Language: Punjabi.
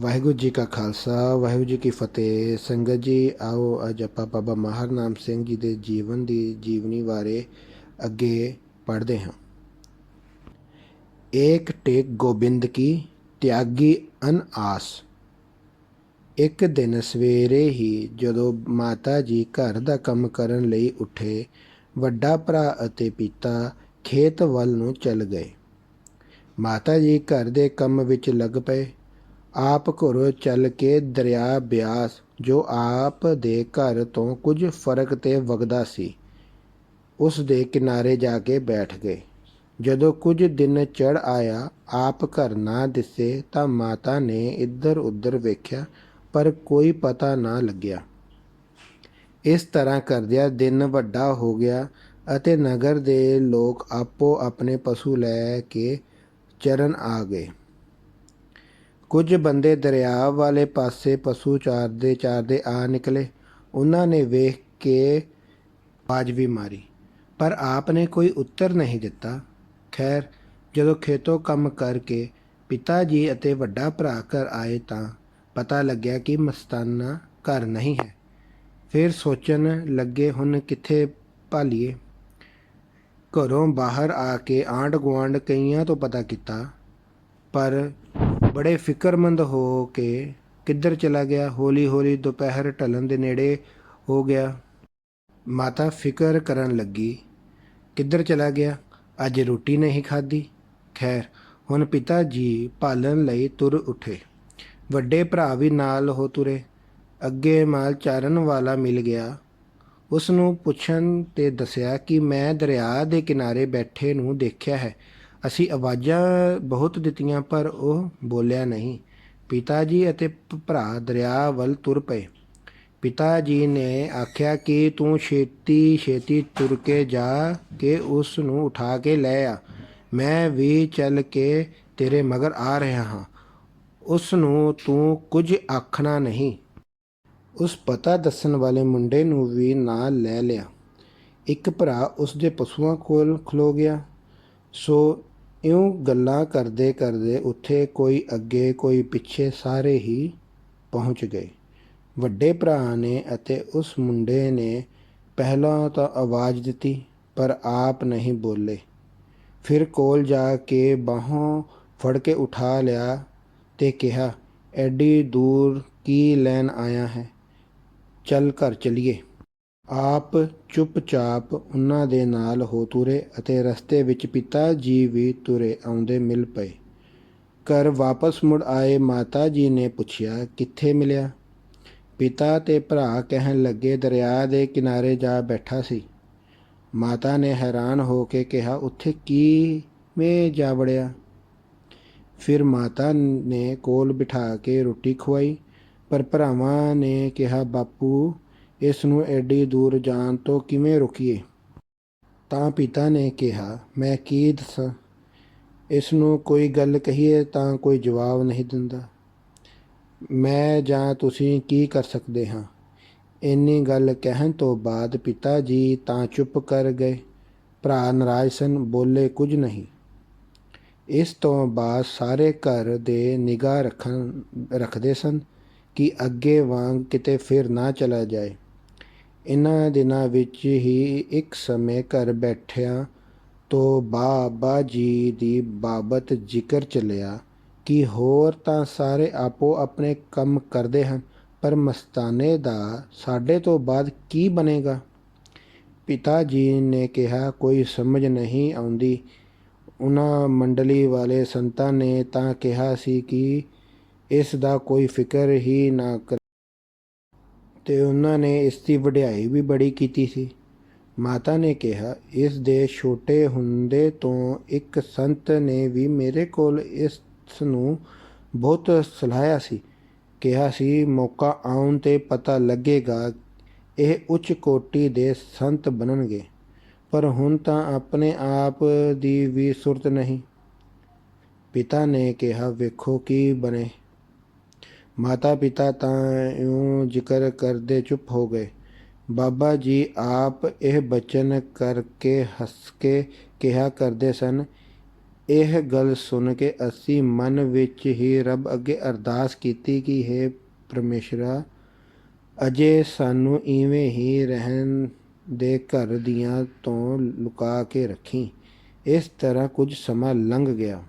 ਵਾਹਿਗੁਰੂ ਜੀ ਕਾ ਖਾਲਸਾ, ਵਾਹਿਗੁਰੂ ਜੀ ਕੀ ਫਤਿਹ। ਸੰਗਤ ਜੀ, ਆਓ ਅੱਜ ਆਪਾਂ ਬਾਬਾ ਮਾਹਰ ਨਾਮ ਸਿੰਘ ਜੀ ਦੇ ਜੀਵਨ ਦੀ ਜੀਵਨੀ ਬਾਰੇ ਅੱਗੇ ਪੜ੍ਹਦੇ ਹਾਂ। ਏਕ ਟੇਕ ਗੋਬਿੰਦ ਕੀ, ਤਿਆਗੀ ਅਨ ਆਸ। ਇੱਕ ਦਿਨ ਸਵੇਰੇ ਹੀ ਜਦੋਂ ਮਾਤਾ ਜੀ ਘਰ ਦਾ ਕੰਮ ਕਰਨ ਲਈ ਉੱਠੇ, ਵੱਡਾ ਭਰਾ ਅਤੇ ਪਿਤਾ ਖੇਤ ਵੱਲ ਨੂੰ ਚੱਲ ਗਏ। ਮਾਤਾ ਜੀ ਘਰ ਦੇ ਕੰਮ ਵਿੱਚ ਲੱਗ ਪਏ। ਆਪ ਘਰੋਂ ਚੱਲ ਕੇ ਦਰਿਆ ਬਿਆਸ, ਜੋ ਆਪ ਦੇ ਘਰ ਤੋਂ ਕੁਝ ਫ਼ਰਕ ਤੇ ਵਗਦਾ ਸੀ। ਉਸ ਦੇ ਕਿਨਾਰੇ ਜਾ ਕੇ ਬੈਠ ਗਏ। ਜਦੋਂ ਕੁਝ ਦਿਨ ਚੜ ਆਇਆ, ਆਪ ਘਰ ਨਾ ਦਿਸੇ ਤਾਂ ਮਾਤਾ ਨੇ ਇੱਧਰ ਉੱਧਰ ਵੇਖਿਆ, ਪਰ ਕੋਈ ਪਤਾ ਨਾ ਲੱਗਿਆ। ਇਸ ਤਰ੍ਹਾਂ ਕਰਦਿਆਂ ਦਿਨ ਵੱਡਾ ਹੋ ਗਿਆ ਅਤੇ ਨਗਰ ਦੇ ਲੋਕ ਆਪੋ ਆਪਣੇ ਪਸ਼ੂ ਲੈ ਕੇ ਚਰਨ ਆ ਗਏ। ਕੁਝ ਬੰਦੇ ਦਰਿਆ ਵਾਲੇ ਪਾਸੇ ਪਸ਼ੂ ਚਾਰਦੇ ਚਾਰਦੇ ਆ ਨਿਕਲੇ। ਉਹਨਾਂ ਨੇ ਵੇਖ ਕੇ ਆਵਾਜ਼ ਵੀ ਮਾਰੀ, ਪਰ ਆਪ ਨੇ ਕੋਈ ਉੱਤਰ ਨਹੀਂ ਦਿੱਤਾ। ਖੈਰ, ਜਦੋਂ ਖੇਤੋਂ ਕੰਮ ਕਰਕੇ ਪਿਤਾ ਜੀ ਅਤੇ ਵੱਡਾ ਭਰਾ ਘਰ ਆਏ ਤਾਂ ਪਤਾ ਲੱਗਿਆ ਕਿ ਮਸਤਾਨਾ ਘਰ ਨਹੀਂ ਹੈ। ਫਿਰ ਸੋਚਣ ਲੱਗੇ, ਹੁਣ ਕਿੱਥੇ ਭਾਲੀਏ? ਘਰੋਂ ਬਾਹਰ ਆ ਕੇ ਆਂਢ ਗੁਆਂਢ ਕਈਆਂ ਤੋਂ ਪਤਾ ਕੀਤਾ, ਪਰ ਬੜੇ ਫਿਕਰਮੰਦ ਹੋ ਕੇ ਕਿੱਧਰ ਚਲਾ ਗਿਆ ਹੌਲੀ ਹੌਲੀ ਦੁਪਹਿਰ ਢਲਣ ਦੇ ਨੇੜੇ ਹੋ ਗਿਆ। ਮਾਤਾ ਫਿਕਰ ਕਰਨ ਲੱਗੀ, ਕਿੱਧਰ ਚਲਾ ਗਿਆ? ਅੱਜ ਰੋਟੀ ਨਹੀਂ ਖਾਧੀ? ਖੈਰ, ਹੁਣ ਪਿਤਾ ਜੀ ਭਾਲਣ ਲਈ ਤੁਰ ਉੱਠੇ। ਵੱਡੇ ਭਰਾ ਵੀ ਨਾਲ ਹੋ ਤੁਰੇ। ਅੱਗੇ ਮਾਲ ਚਾਰਨ ਵਾਲਾ ਮਿਲ ਗਿਆ। ਉਸ ਨੂੰ ਪੁੱਛਣ ਤੇ ਦੱਸਿਆ ਕਿ ਮੈਂ ਦਰਿਆ ਦੇ ਕਿਨਾਰੇ ਬੈਠੇ ਨੂੰ ਦੇਖਿਆ ਹੈ। ਅਸੀਂ ਆਵਾਜ਼ਾਂ ਬਹੁਤ ਦਿੱਤੀਆਂ, ਪਰ ਉਹ ਬੋਲਿਆ ਨਹੀਂ। ਪਿਤਾ ਜੀ ਅਤੇ ਭਰਾ ਦਰਿਆ ਵੱਲ ਤੁਰ ਪਏ। ਪਿਤਾ ਜੀ ਨੇ ਆਖਿਆ ਕਿ ਤੂੰ ਛੇਤੀ ਛੇਤੀ ਤੁਰ ਕੇ ਜਾ ਕੇ ਉਸ ਨੂੰ ਉਠਾ ਕੇ ਲੈ ਆ। ਮੈਂ ਵੀ ਚੱਲ ਕੇ ਤੇਰੇ ਮਗਰ ਆ ਰਿਹਾ ਹਾਂ। ਉਸ ਨੂੰ ਤੂੰ ਕੁਝ ਆਖਣਾ ਨਹੀਂ। ਉਸ ਪਤਾ ਦੱਸਣ ਵਾਲੇ ਮੁੰਡੇ ਨੂੰ ਵੀ ਨਾਲ ਲੈ ਲਿਆ। ਇੱਕ ਭਰਾ ਉਸ ਦੇ ਪਸ਼ੂਆਂ ਕੋਲ ਖਲੋ ਗਿਆ। ਸੋ ਇਉਂ ਗੱਲਾਂ ਕਰਦੇ ਕਰਦੇ ਉੱਥੇ ਕੋਈ ਅੱਗੇ ਕੋਈ ਪਿੱਛੇ ਸਾਰੇ ਹੀ ਪਹੁੰਚ ਗਏ। ਵੱਡੇ ਭਰਾ ਨੇ ਅਤੇ ਉਸ ਮੁੰਡੇ ਨੇ ਪਹਿਲਾਂ ਤਾਂ ਆਵਾਜ਼ ਦਿੱਤੀ, ਪਰ ਆਪ ਨਹੀਂ ਬੋਲੇ। ਫਿਰ ਕੋਲ ਜਾ ਕੇ ਬਾਹੋਂ ਫੜ ਕੇ ਉਠਾ ਲਿਆ ਤੇ ਕਿਹਾ, ਐਡੀ ਦੂਰ ਕੀ ਲੈਣ ਆਇਆ ਹੈ? ਚੱਲ ਘਰ ਚਲੀਏ। ਆਪ ਚੁੱਪਚਾਪ ਉਹਨਾਂ ਦੇ ਨਾਲ ਹੋ ਤੁਰੇ ਅਤੇ ਰਸਤੇ ਵਿੱਚ ਪਿਤਾ ਜੀ ਵੀ ਤੁਰੇ ਆਉਂਦੇ ਮਿਲ ਪਏ। ਘਰ ਵਾਪਸ ਮੁੜ ਆਏ ਮਾਤਾ ਜੀ ਨੇ ਪੁੱਛਿਆ, ਕਿੱਥੇ ਮਿਲਿਆ? ਪਿਤਾ ਤੇ ਭਰਾ ਕਹਿਣ ਲੱਗੇ, ਦਰਿਆ ਦੇ ਕਿਨਾਰੇ ਜਾ ਬੈਠਾ ਸੀ। ਮਾਤਾ ਨੇ ਹੈਰਾਨ ਹੋ ਕੇ ਕਿਹਾ, ਉੱਥੇ ਕਿਵੇਂ ਜਾ ਵੜਿਆ? ਫਿਰ ਮਾਤਾ ਨੇ ਕੋਲ ਬਿਠਾ ਕੇ ਰੋਟੀ ਖਵਾਈ, ਪਰ ਭਰਾਵਾਂ ਨੇ ਕਿਹਾ, ਬਾਪੂ ਇਸ ਨੂੰ ਐਡੀ ਦੂਰ ਜਾਣ ਤੋਂ ਕਿਵੇਂ ਰੁਕੀਏ? ਤਾਂ ਪਿਤਾ ਨੇ ਕਿਹਾ, ਮੈਂ ਕੀ ਦੱਸਾਂ? ਇਸ ਨੂੰ ਕੋਈ ਗੱਲ ਕਹੀਏ ਤਾਂ ਕੋਈ ਜਵਾਬ ਨਹੀਂ ਦਿੰਦਾ। ਮੈਂ ਜਾਂ ਤੁਸੀਂ ਕੀ ਕਰ ਸਕਦੇ ਹਾਂ? ਇੰਨੀ ਗੱਲ ਕਹਿਣ ਤੋਂ ਬਾਅਦ ਪਿਤਾ ਜੀ ਤਾਂ ਚੁੱਪ ਕਰ ਗਏ। ਭਰਾ ਨਾਰਾਜ਼ ਸਨ, ਬੋਲੇ ਕੁਝ ਨਹੀਂ। ਇਸ ਤੋਂ ਬਾਅਦ ਸਾਰੇ ਘਰ ਦੇ ਨਿਗਾਹ ਰੱਖਣ, ਰੱਖਦੇ ਸਨ ਕਿ ਅੱਗੇ ਵਾਂਗ ਕਿਤੇ ਫਿਰ ਨਾ ਚਲਾ ਜਾਏ। ਇਹਨਾਂ ਦਿਨਾਂ ਵਿੱਚ ਹੀ ਇੱਕ ਸਮੇਂ ਘਰ ਬੈਠਿਆਂ ਤੋਂ ਬਾਬਾ ਜੀ ਦੀ ਬਾਬਤ ਜ਼ਿਕਰ ਚੱਲਿਆ ਕਿ ਹੋਰ ਤਾਂ ਸਾਰੇ ਆਪੋ ਆਪਣੇ ਕੰਮ ਕਰਦੇ ਹਨ, ਪਰ ਮਸਤਾਨੇ ਦਾ ਸਾਡੇ ਤੋਂ ਬਾਅਦ ਕੀ ਬਣੇਗਾ? ਪਿਤਾ ਜੀ ਨੇ ਕਿਹਾ, ਕੋਈ ਸਮਝ ਨਹੀਂ ਆਉਂਦੀ। ਉਹਨਾਂ ਮੰਡਲੀ ਵਾਲੇ ਸੰਤਾਂ ਨੇ ਤਾਂ ਕਿਹਾ ਸੀ ਕਿ ਇਸ ਦਾ ਕੋਈ ਫਿਕਰ ਹੀ ਨਾ ਅਤੇ ਉਹਨਾਂ ਨੇ ਇਸ ਦੀ ਵਡਿਆਈ ਵੀ ਬੜੀ ਕੀਤੀ ਸੀ। ਮਾਤਾ ਨੇ ਕਿਹਾ, ਇਸ ਦੇ ਛੋਟੇ ਹੁੰਦੇ ਤੋਂ ਇੱਕ ਸੰਤ ਨੇ ਵੀ ਮੇਰੇ ਕੋਲ ਇਸ ਨੂੰ ਬਹੁਤ ਸਲਾਹਿਆ ਸੀ। ਕਿਹਾ ਸੀ, ਮੌਕਾ ਆਉਣ ਤੇ ਪਤਾ ਲੱਗੇਗਾ, ਇਹ ਉੱਚ ਕੋਟੀ ਦੇ ਸੰਤ ਬਣਨਗੇ। ਪਰ ਹੁਣ ਤਾਂ ਆਪਣੇ ਆਪ ਦੀ ਵੀ ਸੁਰਤ ਨਹੀਂ। ਪਿਤਾ ਨੇ ਕਿਹਾ, ਵੇਖੋ ਕੀ ਬਣੇ। ਮਾਤਾ ਪਿਤਾ ਤਾਂ ਇਉਂ ਜ਼ਿਕਰ ਕਰਦੇ ਚੁੱਪ ਹੋ ਗਏ। ਬਾਬਾ ਜੀ ਆਪ ਇਹ ਬਚਨ ਕਰਕੇ ਹੱਸ ਕੇ ਕਿਹਾ ਕਰਦੇ ਸਨ, ਇਹ ਗੱਲ ਸੁਣ ਕੇ ਅਸੀਂ ਮਨ ਵਿੱਚ ਹੀ ਰੱਬ ਅੱਗੇ ਅਰਦਾਸ ਕੀਤੀ ਕਿ हे ਪਰਮੇਸ਼ਰਾ, ਅਜੇ ਸਾਨੂੰ ਇਵੇਂ ਹੀ ਰਹਿਣ ਦੇ ਘਰ ਦੀਆਂ ਤੋਂ ਲੁਕਾ ਕੇ ਰੱਖੀ। ਇਸ ਤਰ੍ਹਾਂ ਕੁਝ ਸਮਾਂ ਲੰਘ ਗਿਆ।